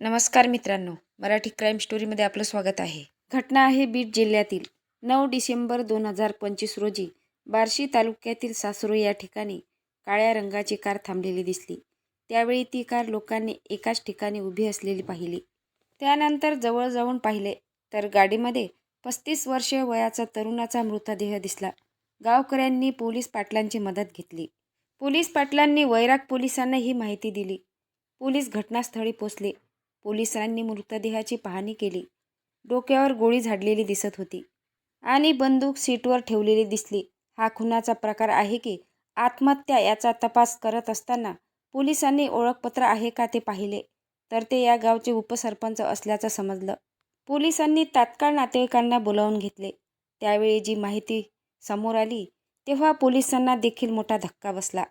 नमस्कार मित्रांनो मराठी क्राईम स्टोरीमध्ये आपलं स्वागत आहे. घटना आहे बीड जिल्ह्यातील. नऊ डिसेंबर दोन हजार पंचवीस रोजी बार्शी तालुक्यातील सासरो या ठिकाणी काळ्या रंगाची कार थांबलेली दिसली. त्यावेळी ती कार लोकांनी एकाच ठिकाणी उभी असलेली पाहिली. त्यानंतर जवळ जाऊन पाहिले तर गाडीमध्ये पस्तीस वर्षे वयाचा तरुणाचा मृतदेह दिसला. गावकऱ्यांनी पोलीस पाटलांची मदत घेतली. पोलीस पाटलांनी वैराग पोलिसांना ही माहिती दिली. पोलीस घटनास्थळी पोचले. पोलिसांनी मृतदेहाची पाहणी केली. डोक्यावर गोळी झाडलेली दिसत होती. आणि बंदूक सीटवर ठेवलेली दिसली. हा खुनाचा प्रकार आहे की आत्महत्या याचा तपास करत असताना पोलिसांनी ओळखपत्र आहे का ते पाहिले? तर ते या गावचे उपसरपंच असल्याचं समजलं. पोलिसांनी तात्काळ नातेवाईकांना बोलावून घेतले. त्यावेळी जी माहिती समोर आली तेव्हा पोलिसांना देखील मोठा धक्का बसला.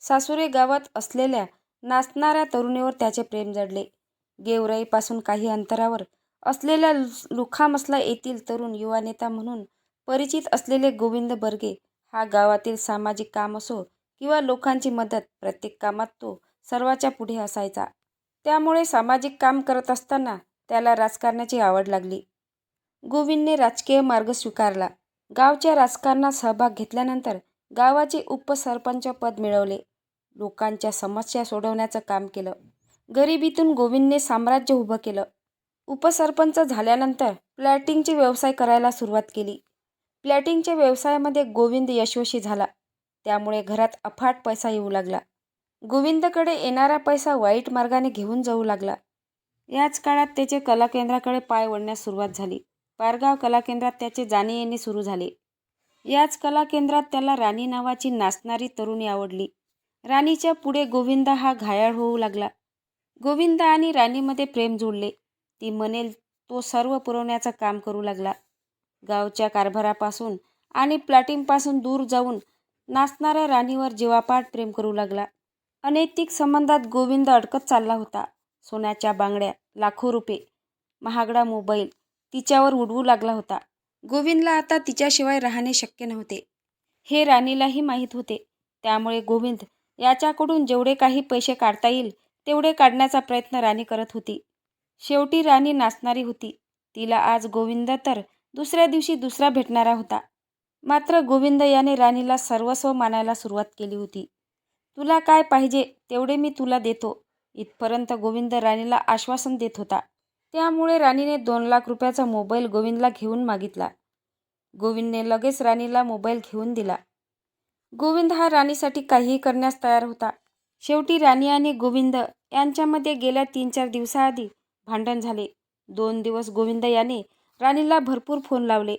सासुरे गावात असलेल्या नाचणाऱ्या तरुणीवर त्याचे प्रेम जडले. गेवराईपासून काही अंतरावर असलेल्या लुखामसला येथील तरुण युवा नेता म्हणून परिचित असलेले गोविंद बर्गे हा गावातील सामाजिक काम असो किंवा लोकांची मदत प्रत्येक कामात तो सर्वाच्या पुढे असायचा. त्यामुळे सामाजिक काम करत असताना त्याला राजकारणाची आवड लागली. गोविंदने राजकीय मार्ग स्वीकारला. गावच्या राजकारणात सहभाग घेतल्यानंतर गावाचे उपसरपंच पद मिळवले. लोकांच्या समस्या सोडवण्याचं काम केलं. गरिबीतून गोविंदने साम्राज्य उभं केलं. उपसरपंच झाल्यानंतर प्लॅटिंगचे व्यवसाय करायला सुरुवात केली. प्लॅटिंगच्या व्यवसायामध्ये गोविंद यशस्वी झाला. त्यामुळे घरात अफाट पैसा येऊ लागला. गोविंदकडे येणारा पैसा वाईट मार्गाने घेऊन जाऊ लागला. याच काळात त्याचे कलाकेंद्राकडे पाय वळण्यास सुरुवात झाली. पारगाव कलाकेंद्रात त्याचे जाणे येणे सुरू झाले. याच कलाकेंद्रात त्याला राणी नावाची नाचणारी तरुणी आवडली. राणीच्या पुढे गोविंद हा घायाळ होऊ लागला. गोविंद आणि राणीमध्ये प्रेम जुळले. ती म्हणेल तो सर्व पुरवण्याचं काम करू लागला. गावच्या कारभारापासून आणि प्लॅटिंगपासून दूर जाऊन नाचणाऱ्या राणीवर जीवापाठ प्रेम करू लागला. अनैतिक संबंधात गोविंद अडकत चालला होता. सोन्याच्या बांगड्या लाखो रुपये महागडा मोबाईल तिच्यावर उडवू लागला होता. गोविंदला आता तिच्याशिवाय राहणे शक्य नव्हते. हे राणीलाही माहीत होते. त्यामुळे गोविंद याच्याकडून जेवढे काही पैसे काढता येईल तेवढे काढण्याचा प्रयत्न राणी करत होती. शेवटी राणी नाचणारी होती. तिला आज गोविंद तर दुसऱ्या दिवशी दुसरा भेटणारा होता. मात्र गोविंद याने राणीला सर्वस्व मानायला सुरुवात केली होती. तुला काय पाहिजे तेवढे मी तुला देतो. इथपर्यंत गोविंद राणीला आश्वासन देत होता. त्यामुळे राणीने दोन लाख रुपयाचा मोबाईल गोविंदला घेऊन मागितला. गोविंदने लगेच राणीला मोबाईल घेऊन दिला. गोविंद हा राणीसाठी काहीही करण्यास तयार होता. शेवटी राणी आणि गोविंद यांच्यामध्ये गेल्या तीन चार दिवसाआधी भांडण झाले. दोन दिवस गोविंद याने राणीला भरपूर फोन लावले.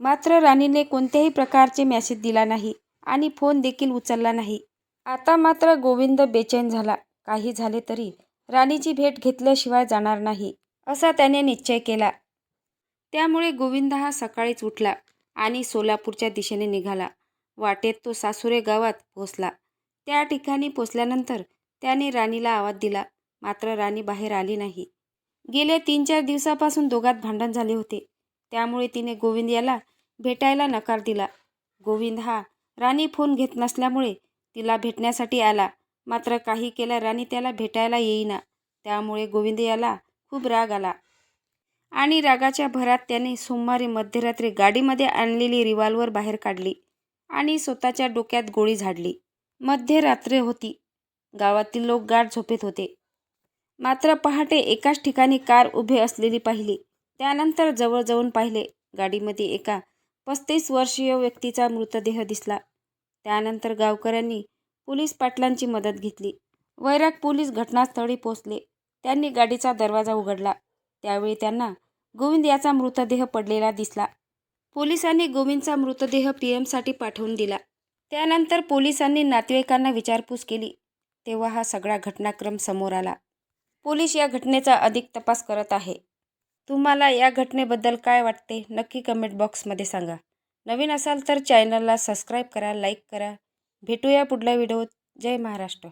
मात्र राणीने कोणत्याही प्रकारचे मेसेज दिला नाही आणि फोन देखील उचलला नाही. आता मात्र गोविंद बेचैन झाला. काही झाले तरी राणीची भेट घेतल्याशिवाय जाणार नाही असा त्याने निश्चय केला. त्यामुळे गोविंद हा सकाळीच उठला आणि सोलापूरच्या दिशेने निघाला. वाटेत तो सासुरे गावात पोहोचला. त्या ठिकाणी पोचल्यानंतर त्याने राणीला आवाज दिला. मात्र राणी बाहेर आली नाही. गेल्या तीन चार दिवसापासून दोघात भांडण झाले होते. त्यामुळे तिने गोविंद याला भेटायला नकार दिला. गोविंद हा राणी फोन घेत नसल्यामुळे तिला भेटण्यासाठी आला. मात्र काही केल्या राणी त्याला भेटायला येईना. त्यामुळे गोविंद याला खूप राग आला. आणि रागाच्या भरात त्याने सोमवारी मध्यरात्री गाडीमध्ये आणलेली रिव्हॉल्वर बाहेर काढली आणि स्वतःच्या डोक्यात गोळी झाडली. मध्यरात्री होती. गावातील लोक गाढ झोपेत होते. मात्र पहाटे एकाच ठिकाणी कार उभे असलेली पाहिली. त्यानंतर जवळ जाऊन पाहिले. गाडीमध्ये एका पस्तीस वर्षीय व्यक्तीचा मृतदेह दिसला. त्यानंतर गावकऱ्यांनी पोलीस पाटलांची मदत घेतली. वैराग पोलीस घटनास्थळी पोहोचले. त्यांनी गाडीचा दरवाजा उघडला. त्यावेळी त्यांना गोविंद याचा मृतदेह पडलेला दिसला. पोलिसांनी गोविंदचा मृतदेह पी एमसाठी पाठवून दिला. त्यानंतर पोलिसांनी नातेवाईकांना विचारपूस केली. तेव्हा हा सगळा घटनाक्रम समोर आला. पोलीस या घटनेचा अधिक तपास करत आहे. तुम्हाला या घटनेबद्दल काय वाटते नक्की कमेंट बॉक्समध्ये सांगा. नवीन असाल तर चॅनलला सबस्क्राईब करा लाईक करा. भेटूया पुढल्या व्हिडिओत जय महाराष्ट्र.